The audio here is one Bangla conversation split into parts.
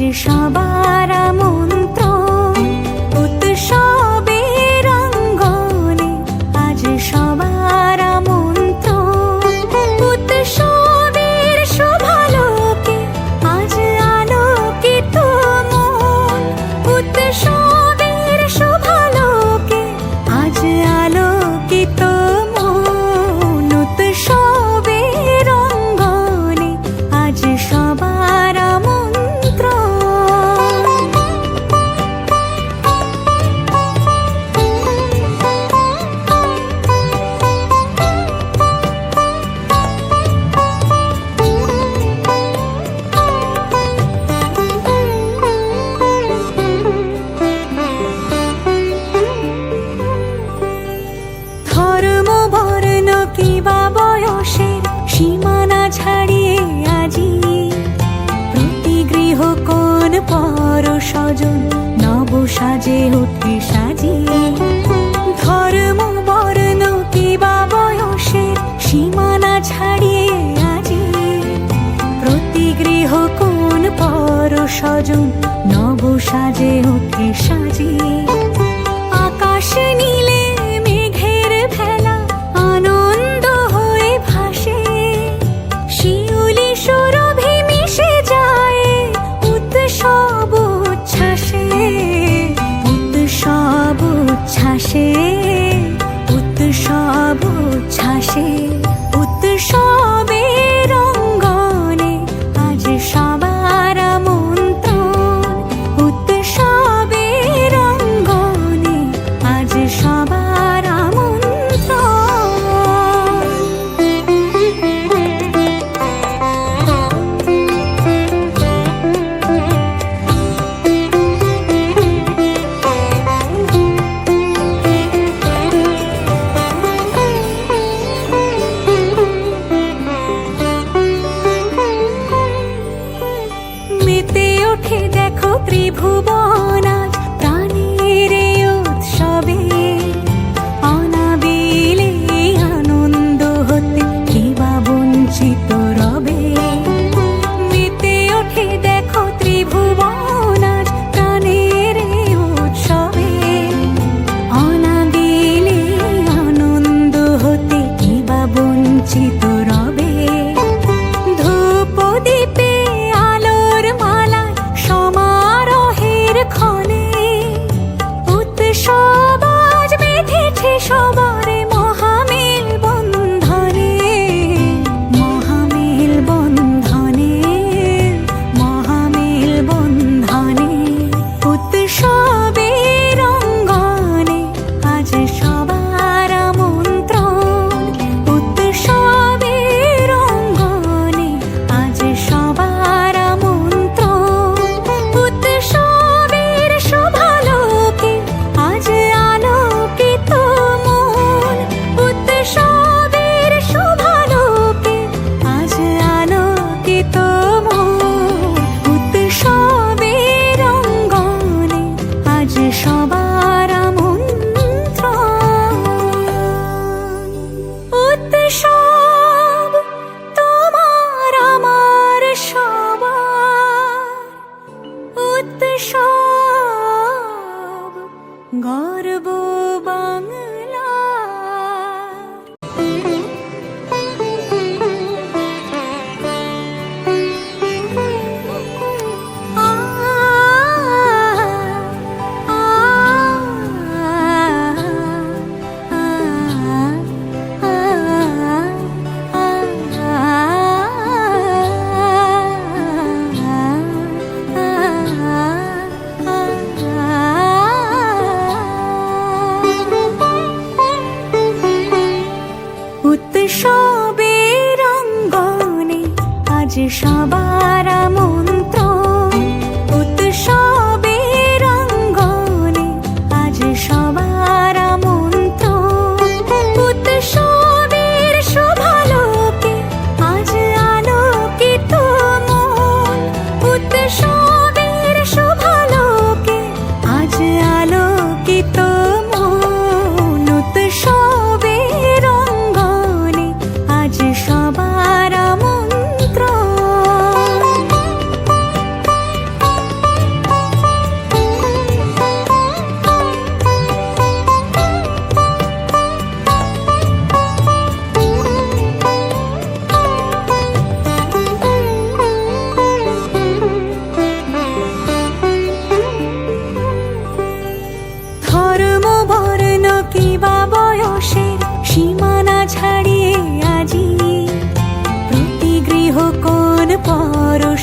至少吧。স্বজন নব সাজে ওকে সাজিয়ে। আকাশে নীলে মেঘের ভেলা আনন্দ হয়ে ভাসে। শিউলি সৌরভে মিশে যায় উৎসব উচ্ছ্বাসে। উৎসব উচ্ছ্বাসে। গর্ব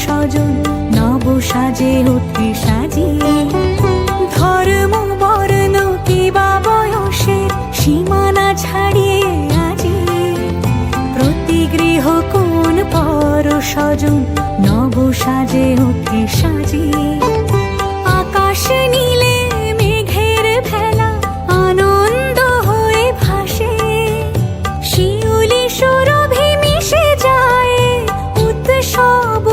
স্বজন নব সাজে ওঠে সাজিয়ে। ধর্ম বর্ণ কিবা বয়সের সীমানা ছাড়িয়ে আজি। প্রতি গৃহ কোন পর স্বজন নব সাজে ওঠে সাজিয়ে। আকাশে নীলে মেঘের ভেলা আনন্দ হয়ে ভাসে। শিউলি সুর মিশে যায় উৎসব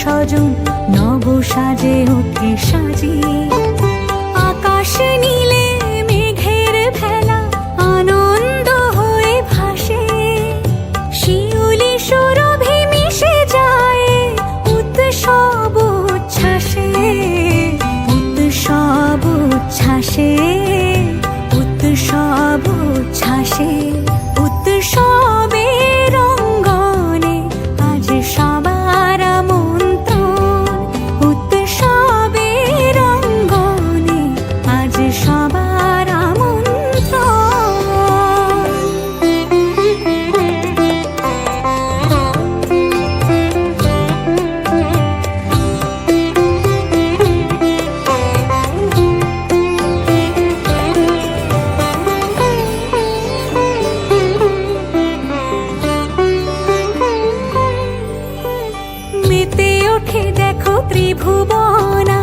স্বজন নব সাজে ওকে সাজিয়ে ত্রিভুবনা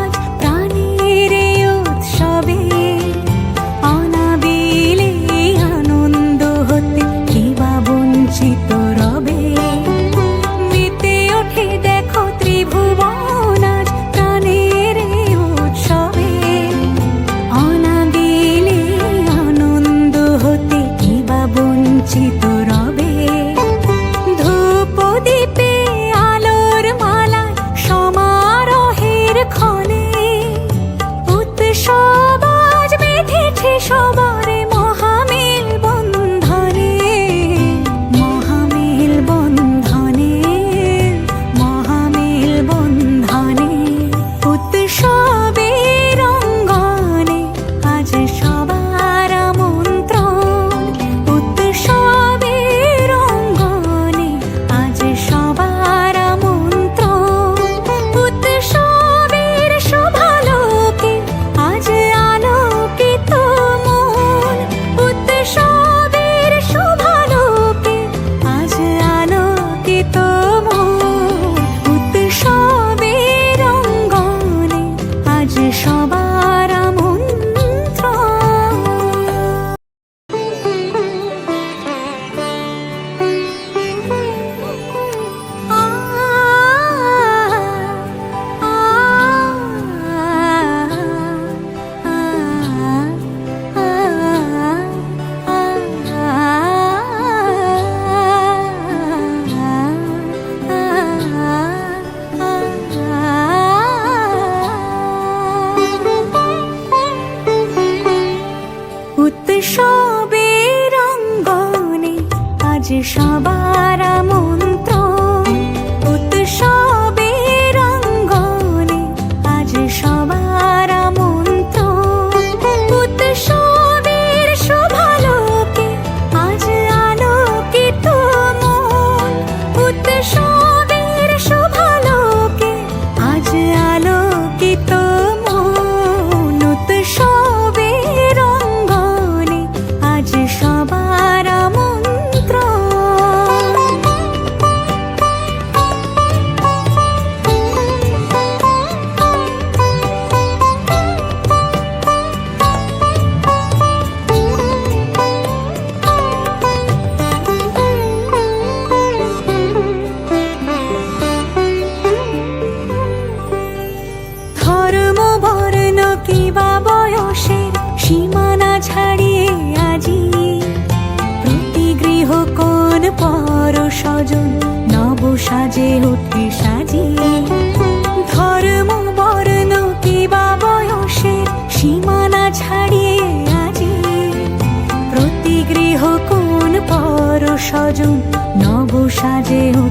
সাজে উঠে